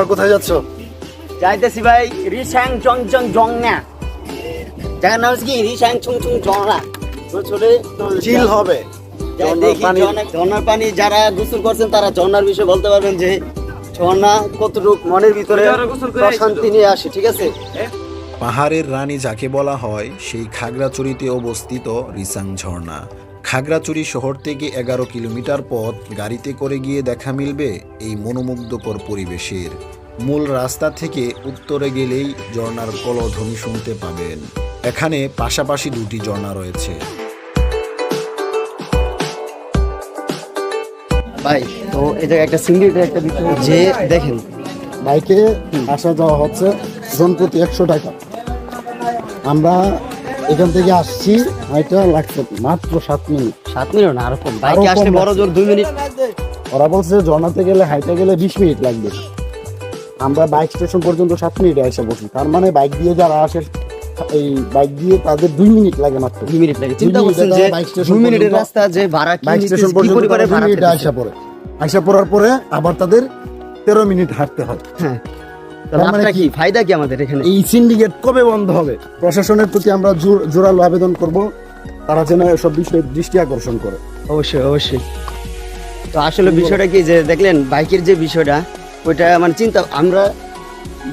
এখন কোথায় যাচ্ছ? যাইতেছি ভাই রিসাং চং চং জং না। জায়গার নাম হচ্ছে কি? রিসাং চং চং জং না। তো চলে চিল হবে। ঝর্ণার পানি- যারা গোসল করছেন তারা ঝর্ণার বিষয়ে বলতে পারবেন যে ঝর্ণা কতটুকু মনের ভিতরে প্রশান্তি নিয়ে আসে ঠিক আছে? পাহাড়ের রানী যাকে বলা হয় সেই খাগড়াছড়িতে অবস্থিত রিসাং ঝর্ণা। খাগড়াছড়ি শহর থেকে এগারো কিলোমিটার পথ গাড়িতে করে গিয়ে দেখা মিলবে এই মনোমুগ্ধকর পরিবেশের। মূল রাস্তা থেকে উত্তরে গেলেই ঝর্ণার কলধ্বনি শুনতে পাবেন। এখানে পাশাপাশি দুটি ঝর্ণা রয়েছে। ভাই তো জায়গায় একটা সিঙ্গেল একটা বিষয় যে দেখেন বাইকে আসা যাওয়া হচ্ছে জন প্রতি একশো টাকা। আমরা এখান থেকে আসছি এটা লাগছে মাত্র সাত মিনিট। সাত মিনিট না আরও কম। বাইকে আসলে বড় জোর দুই মিনিট? ওরা বলছে ঝর্ণাতে গেলে হাইটে গেলে বিশ মিনিট লাগবে। আমরা বাইক স্টেশন পর্যন্ত সাত মিনিটে এসে বসি। তার মানে বাইক দিয়ে যারা আসে এই বাইক দিয়ে তাদের দুই মিনিট লাগে মাত্র। দুই মিনিট লাগে। চিন্তা করছেন যে দুই মিনিটের রাস্তা যে ভাড়া কি বাইক স্টেশন পর্যন্ত ভাড়া আসা পড়ে। আসা পড়ার পরে আবার তাদের তেরো মিনিট হাঁটতে হয়। হ্যাঁ। লাভটা কি? ফায়দা কি আমাদের এখানে? এই সিন্ডিকেট কবে বন্ধ হবে? প্রশাসনের প্রতি আমরা জোরালো আবেদন করব। তারা যেন এসব বিষয়ে দৃষ্টি আকর্ষণ করে। অবশ্যই অবশ্যই। তো আসলে বিষয়টা কি যে দেখলেন বাইকের যে বিষয়টা ওইটা মানে চিন্তা আমরা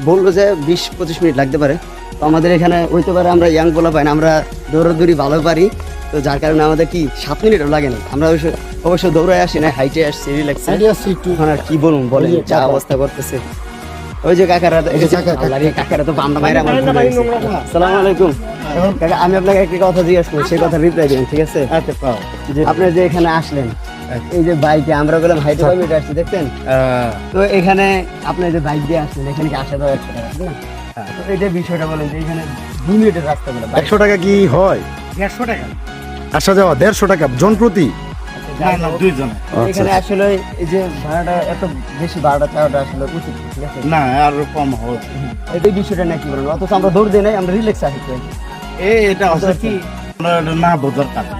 বলব যে বিশ পঁচিশ মিনিট লাগতে পারে। তো আমাদের এখানে হইতে পারে আমরা ইয়াং বলা পাই না আমরা দৌড়াদৌড়ি ভালো পারি। তো যার কারণে আমাদের কি সাত মিনিটও লাগে না। আমরা অবশ্য অবশ্য দৌড়ায় আসি না হাইটে আসছি রিল্যাক্সে আর কি বলুন বলেন যা অবস্থা করতেছে। ওই যে কাকারা কাকারা। তো আমরা বাইরে আমার আসসালামু আলাইকুম। কাকা আমি আপনাকে একটা কথা জিজ্ঞাসা করি সেই কথা রিপ্লাই দিন ঠিক আছে? আচ্ছা পাও। আপনি যে এখানে আসলেন এই যে বাইকে আমরা বললাম হাইটে কয় মিটার আসছি দেখছেন? তো এখানে আপনি যে বাইক দিয়ে আসলেন এখানে কি আসা যাওয়া একশো টাকা না? তো এই যে বিষয়টা বলেন যে এখানে দুই মিনিটের রাস্তা বলে একশো টাকা কি হয়? দেড়শো টাকা। আসা যাওয়া দেড়শো টাকা জন এখানে আসলে এই যে ভাড়াটা এত বেশি ভাড়াটা চাওয়াটা আসলে উচিত ঠিক আছে? না আর কম হবে। এই বিষয়টা নাকি বলেন? অথচ আমরা দৌড় দিই নাই আমরা রিল্যাক্স আসি এ এটা কি না বোঝার কারণ।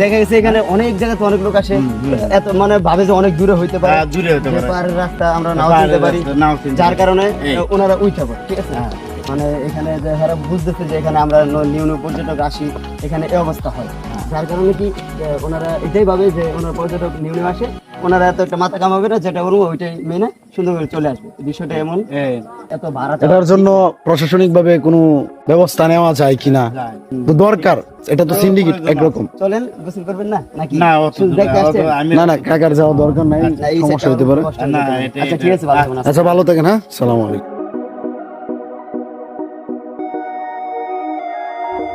দেখা গেছে এখানে অনেক জায়গাতে অনেক লোক আসে। এত মানে ভাবে যে অনেক দূরে হইতে পারে। হ্যাঁ, দূরে হইতে পারে। পাহাড়ের রাস্তা আমরা নাও চিনতে পারি। নাও যার কারণে ওনারা উঠতে পারে ঠিক আছে? মানে এখানে যে যারা বুঝতেছে যে এখানে আমরা নিউ নিউ পর্যটক আসি এখানে এই অবস্থা হয়। যার কারণে কি ওনারা এটাই ভাবে যে ওনারা পর্যটক নিউ নিউ আসে ওনারা এত একটা মাথা কামাবে না যেটা করব ওইটাই মেনে সুন্দর করে চলে আসবে। বিষয়টা এমন এত ভাড়া এটার জন্য প্রশাসনিক ভাবে কোনো ব্যবস্থা নেওয়া যায় কিনা? দরকার এটা তো সিন্ডিকেট একরকম। চলেন গোসল করবেন না নাকি? না না না কাকার যাওয়া দরকার নাই সমস্যা হতে পারে। না, এটা- আচ্ছা ঠিক আছে ভালো আচ্ছা ভালো থাকেন হ্যাঁ সালাম আলাইকুম।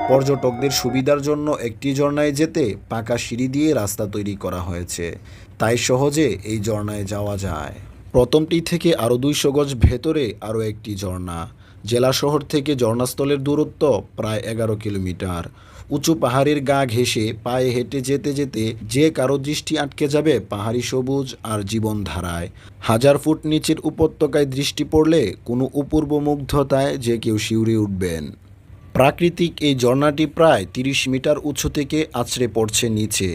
পর্যটকদের সুবিধার জন্য একটি ঝর্ণায় যেতে পাকা সিঁড়ি দিয়ে রাস্তা তৈরি করা হয়েছে। তাই সহজে এই ঝর্ণায় যাওয়া যায়। প্রথমটি থেকে আরও দুইশো গজ ভেতরে আরও একটি ঝর্ণা। জেলা শহর থেকে ঝর্ণাস্থলের দূরত্ব প্রায় এগারো কিলোমিটার। উঁচু পাহাড়ের গা ঘেঁষে পায়ে হেঁটে যেতে যেতে যে কারও দৃষ্টি আটকে যাবে পাহাড়ি সবুজ আর জীবনধারায়। হাজার ফুট নিচের উপত্যকায় দৃষ্টি পড়লে কোনো অপূর্ব মুগ্ধতায় যে কেউ শিউরে উঠবেন। প্রাকৃতিক এই ঝর্ণাটি প্রায় তিরিশ মিটার উঁচু থেকে আছড়ে পড়ছে নিচে।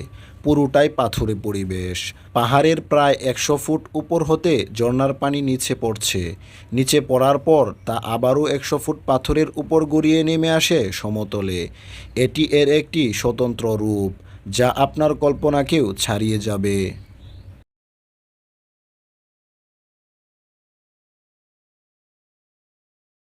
পুরোটাই পাথুরে পরিবেশ। পাহাড়ের প্রায় একশো ফুট উপর হতে ঝর্ণার পানি নিচে পড়ছে। নিচে পড়ার পর তা আবারও একশো ফুট পাথরের উপর গড়িয়ে নেমে আসে সমতলে। এটি এর একটি স্বতন্ত্র রূপ, যা আপনার কল্পনাকেও ছাড়িয়ে যাবে।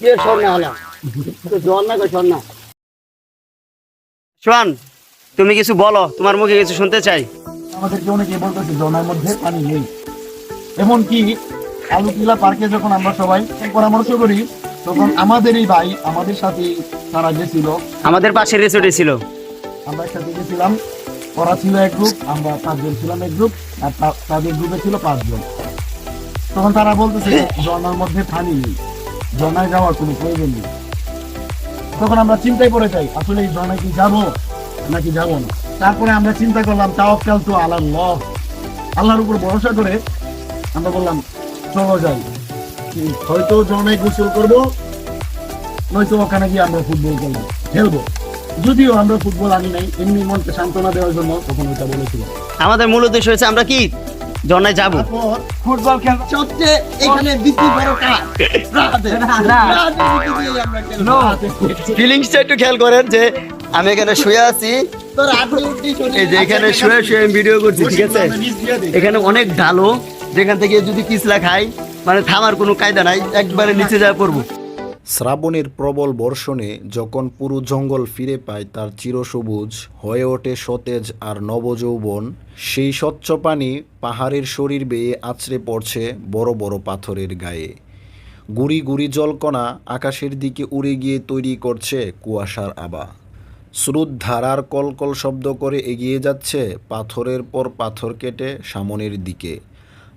কে ঝর্ণা কই তুমি কিছু বলো তোমার মুখে কিছু শুনতে চাই। আমাদেরকে অনেকে বলতেছে ঝর্ণার মধ্যে পানি নেই। এমনকি আলুকিলা পার্কে যখন আমরা সবাই পরামর্শ করি তখন আমাদেরই ভাই আমাদের সাথে তারা গেছিল। আমাদের পাশের রিসোর্টে ছিল। আমরা একসাথে গেছিলাম। ওরা ছিল এক গ্রুপ আমরা পাঁচজন ছিলাম এক গ্রুপ আর তাদের গ্রুপে ছিল পাঁচজন। তখন তারা বলতেছে ঝর্ণার মধ্যে পানি নেই। ঝর্ণায় যাওয়ার কোনো প্রয়োজন নেই। তখন আমরা চিন্তায় পড়ে যাই, আসলে এই ঝর্ণায় কি যাব নাকি যাব না? তারপরে আমরা চিন্তা করলাম, তাওয়াক্কাল তো আল্লাহ। আল্লাহর উপর ভরসা করে আমরা বললাম, চলো যাই। হয়তো ঝর্ণায় গোসল করব, নয়তো ওখানে গিয়ে আমরা ফুটবল খেলব খেলব। যদিও আমরা ফুটবল আনি নাই, এমনি মনকে সান্ত্বনা দেওয়ার জন্য তখন ওইটা বলেছিলাম। আমাদের মূল উদ্দেশ্য হচ্ছে আমরা কি? ঝর্ণায় যাব। ফুটবল খেল সবচেয়ে এখানে দ্বিতীয় বড় কাজ। ফিলিংসটা একটু খেয়াল করেন যে আমি এখানে শুয়ে আছি। এই যে এখানে শুয়ে শুয়ে আমি ভিডিও করছি ঠিক আছে। এখানে অনেক ঢালো যেখান থেকে যদি পিছলা খাই মানে থামার কোনো কায়দা নাই একবারে নিচে যা পড়ব শ্রাবণের প্রবল বর্ষণে যখন পুরো জঙ্গল ফিরে পায় তার চিরসবুজ, হয়ে ওঠে সতেজ আর নবযৌবন, সেই স্বচ্ছ পানি পাহাড়ের শরীর বেয়ে আছড়ে পড়ছে বড় বড় পাথরের গায়ে। গুড়ি গুড়ি জলকণা আকাশের দিকে উড়ে গিয়ে তৈরি করছে কুয়াশার আবা স্রোত ধারার কলকল শব্দ করে এগিয়ে যাচ্ছে পাথরের পর পাথর কেটে সামনের দিকে।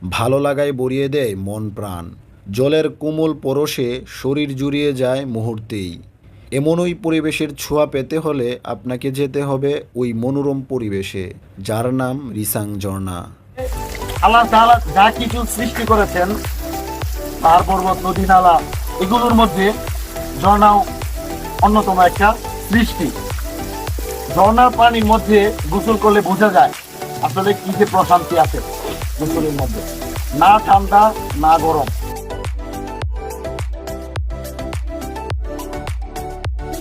ভালো লাগায় বরিয়ে দেয় মন প্রাণ। জলের কোমল পরশে শরীর জুড়িয়ে যায় মুহূর্তেই। এমনই পরিবেশের ছোঁয়া পেতে হলে আপনাকে যেতে হবে ওই মনোরম পরিবেশে, যার নাম রিসাং ঝর্ণা। আল্লাহ তাআলা যা কিছু সৃষ্টি করেছেন পাহাড় পর্বত, নদী, নালা, এগুলোর মধ্যে ঝর্ণাও অন্যতম একটা সৃষ্টি। ঝর্ণার পানির মধ্যে গোসল করলে বোঝা যায় আসলে কি যে প্রশান্তি আছে গোসলের মধ্যে। না ঠান্ডা, না গরম।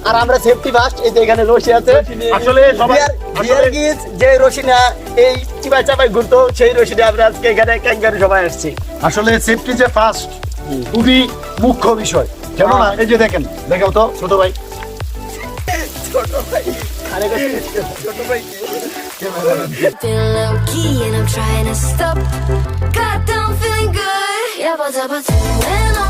আর আমরা সেফটি ফার্স্ট এই যে এখানে রশি আছে। আসলে সবাই বিয়ার গিজ যে রশি না এই চিপাই চাপাই ঘুরতো সেই রশিটা আমরা আজকে এখানে ক্যাঙ্গারে সবাই আসছি। আসলে সেফটি যে ফার্স্ট খুবই মুখ্য বিষয়। কেননা এই যে দেখেন দেখাও তো ছোট ভাই। Been low key and I'm trying to stop. God, I'm feeling good. Yeah, but but when I.